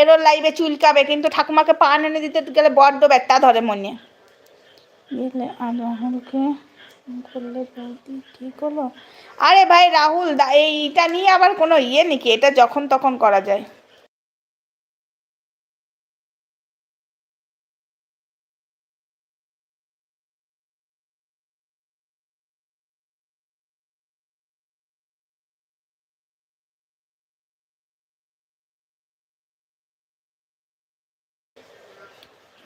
এরও লাইভে চুলকাবে, কিন্তু ঠাকুমাকে পান এনে দিতে গেলে বড্ড ব্যথা ধরে মনে। বুঝলে আর ভাই, রাহুল এইটা নিয়ে আবার কোনো ইয়ে নাকি? এটা যখন তখন করা যায়।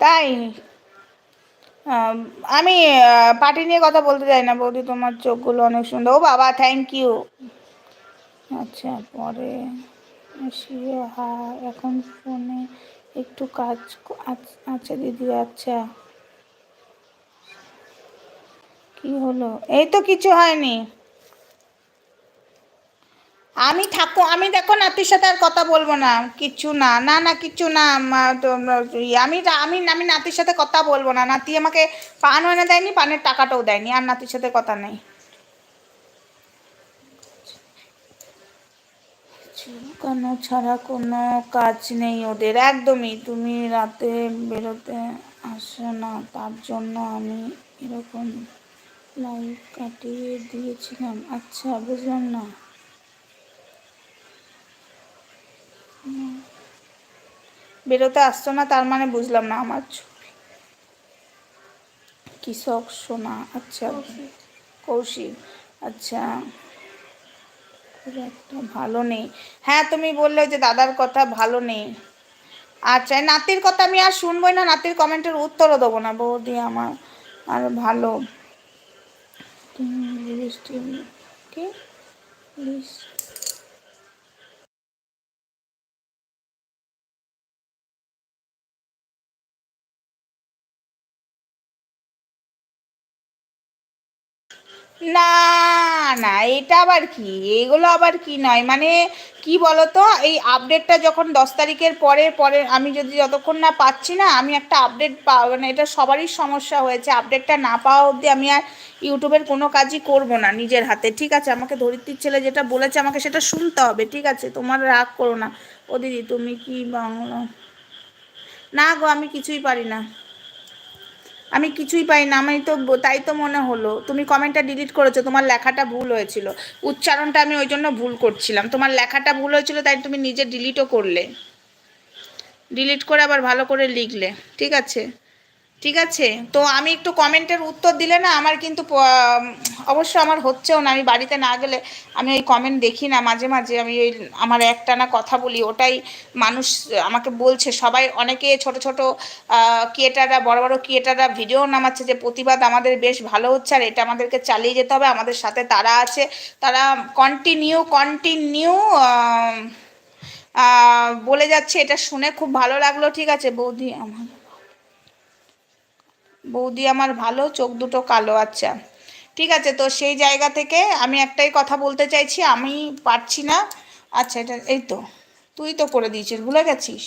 তাই? আমি পার্টি নিয়ে কথা বলতে চাই না, বৌদি, তোমার চোখগুলো অনেক সুন্দর। ও বাবা থ্যাংক ইউ আচ্ছা পরে হ্যাঁ এখন ফোনে একটু কাজ আচ্ছা দিদি আচ্ছা। কি হলো? এই তো কিছু হয়নি। আমি থাকো, আমি দেখো নাতির সাথে আর কথা বলব না। কিচ্ছু না না না কিচ্ছু না আমি আমি আমি নাতির সাথে কথা বলব না। নাতি আমাকে পান এনে দেয়নি, পানের টাকাটাও দেয়নি, আর নাতির সাথে কথা নেই। চুলকানো ছাড়া কোনো কাজ নেই ওদের, একদমই। তুমি রাতে বেরোতে আসো না, তার জন্য আমি এরকম লাইফ কাটিয়ে দিয়েছিলাম। আচ্ছা বুঝলাম না। বেরোতে আসছো না, তার মানে বুঝলাম না আমার কৃষক সোনা আচ্ছা। কৌশিক আচ্ছা। ভালো নেই। হ্যাঁ তুমি বললে যে দাদার কথা, ভালো নেই। আচ্ছা নাতির কথা আমি আর শুনবোই না, নাতির কমেন্টের উত্তরও দেবো না। বৌদি আমার, আর ভালো। না না, এটা আবার কি? এগুলো আবার কি নয়? মানে কি বলতো? এই আপডেটটা যখন দশ তারিখের পরে পরে আমি যদি যতক্ষণ না পাচ্ছি না, আমি একটা আপডেট পা মানে এটা সবারই সমস্যা হয়েছে। আপডেটটা না পাওয়া অবধি আমি আর ইউটিউবের কোনো কাজই করব না নিজের হাতে, ঠিক আছে? আমাকে ধরিত্রীর ছেলে যেটা বলেছে, আমাকে সেটা শুনতে হবে, ঠিক আছে? তোমার রাগ করো না। ও দিদি, তুমি কি বাংলা? না গো, আমি কিছুই পারি না। আমি কিছুই পাই না, আমি তো তাই তো মনে হলো। তুমি কমেন্টটা ডিলিট করেছ, তোমার লেখাটা ভুল হয়েছিল। উচ্চারণটা আমি ওই জন্য ভুল করছিলাম। তোমার লেখাটা ভুল হয়েছিল, তাই তুমি নিজে ডিলিটও করলে। ডিলিট করে আবার ভালো করে লিখলে, ঠিক আছে? ঠিক আছে? তো আমি একটু কমেন্টের উত্তর দিলে না আমার কিন্তু অবশ্য আমার হচ্ছেও না। আমি বাড়িতে না গেলে আমি ওই কমেন্ট দেখি না। মাঝে মাঝে আমি ওই আমার একটানা কথা বলি। ওটাই মানুষ আমাকে বলছে। সবাই অনেকে ছোট ছোট ক্রিয়েটাররা বড় বড় ক্রিয়েটাররা ভিডিও নামাচ্ছে যে প্রতিবাদ আমাদের বেশ ভালো হচ্ছে আর এটা আমাদেরকে চালিয়ে যেতে হবে। আমাদের সাথে তারা আছে। তারা কন্টিনিউ কন্টিনিউ বলে যাচ্ছে। এটা শুনে খুব ভালো লাগল। ঠিক আছে, বৌদি আমার। বৌদি আমার ভালো, চোখ দুটো কালো আচ্ছা। ঠিক আছে, তো সেই জায়গা থেকে আমি একটাই কথা বলতে চাইছি, আমি পারছি না। আচ্ছা এটা এই তো, তুই তো করে দিয়েছিস, ভুলে গেছিস।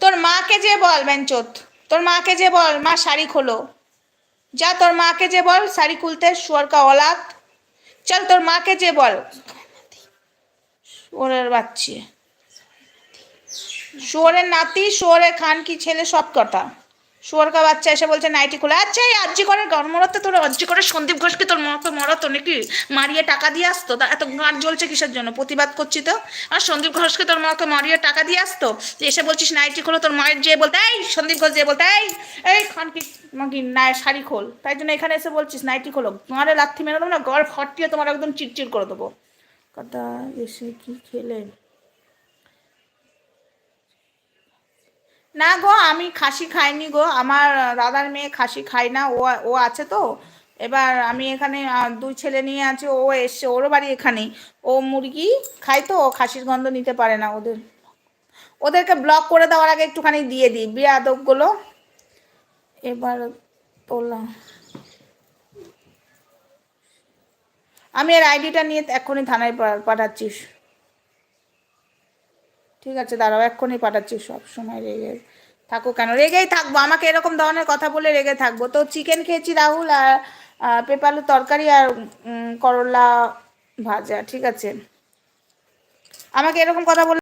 তোর মাকে যে বল বেঞ্চোত তোর মাকে যে বল, মা শাড়ি খোলো। যা তোর মাকে যে বল, শাড়ি খুলতে, শুয়ার কা অলাদ চল তোর মাকে যে বল। ওর বাচ্চা। শুয়োরের নাতি, শুয়োরের খান কি ছেলে, সব কথা শুয়োরকা বাচ্চা এসে বলছে, নাইটি খুলে। আচ্ছা এই আজ্জি করে গরমরাতে তোর, আজ্জি করে সন্দীপ ঘোষকে তোর মাকে মরাতো নাকি? মারিয়ে টাকা দিয়ে আসতো? তা এত গাঁট জ্বলছে কিসের জন্য? প্রতিবাদ করছি তো। আর সন্দীপ ঘোষকে তোর মাকে মারিয়ে টাকা দিয়ে আসতো? এসে বলছিস, নাইটি খোলো। তোর মায়ের যে বলতে, এই সন্দীপ ঘোষ যে বলতে, এই এই খান কি মাকি না, শাড়ি খোল। তাই জন্য এখানে এসে বলছিস, নাইটি খোলো। মারে লাথি মেরে দেবো না গড় ফটিয়ে তোমার একদম চিটচিট করে দেবো। কথা, এসে কি খেলে না গো, আমি খাসি খাইনি গো। আমার দাদার মেয়ে খাসি খায় না, ও ও আছে তো। এবার আমি এখানে দুই ছেলে নিয়ে আছি, ও এসছে, ওরও বাড়ি এখানেই। ও মুরগি খায় তো, ও খাসির গন্ধ নিতে পারে না ওদের। ওদেরকে ব্লক করে দেওয়ার আগে একটুখানি দিয়ে দিই বিয়াদবগুলো এবার তোলা। আমি এর আইডিটা নিয়ে এক্ষুনি থানায় পাঠাচ্ছিস ঠিক আছে দাঁড়াও এক্ষুনি পাঠাচ্ছি সব সময় রেগে থাকো কেন? রেগেই থাকব আমাকে এরকম ধরনের কথা বলে রেগে থাকব। তো চিকেন খেয়েছি রাহুল আর আহ, পেপালু তরকারি আর করলা ভাজা ঠিক আছে। আমাকে এরকম কথা বলে